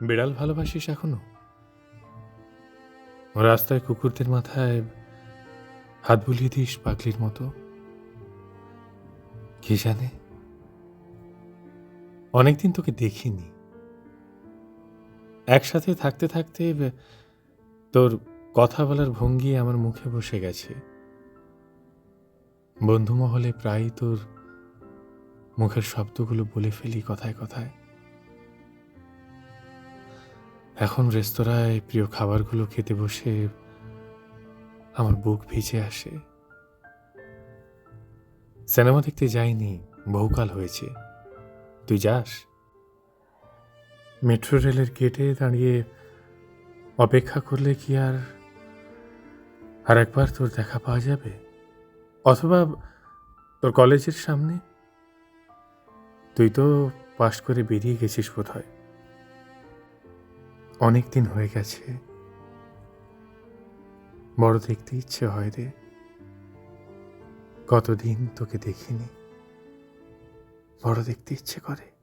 বিড়াল ভালোবাসিস এখনও? রাস্তায় কুকুরদের মাথায় হাত বুলিয়ে দিস পাগলির মতো। কি জানে? অনেকদিন তোকে দেখিনি। একসাথে থাকতে থাকতে তোর কথা বলার ভঙ্গি আমার মুখে বসে গেছে। বন্ধু মহলে প্রায়ই তোর মুখের শব্দগুলো বলে ফেলি কথায় কথায়। এখন রেস্তোরাঁয় প্রিয় খাবারগুলো খেতে বসে আমার বুক ভিজে আসে। সিনেমা দেখতে যাইনি, বহুকাল হয়েছে। তুই যাস? মেট্রো রেলের গেটে দাঁড়িয়ে অপেক্ষা করলে কি আর আর একবার তোর দেখা পাওয়া যাবে? অথবা তোর কলেজের সামনে? তুই তো পাশ করে বেরিয়ে গেছিস বোধ হয় অনেক দিন হয়ে গেছে। বড় দেখতে ইচ্ছে হয় রে। কতদিন তোকে দেখিনি। বড় দেখতে ইচ্ছে করে।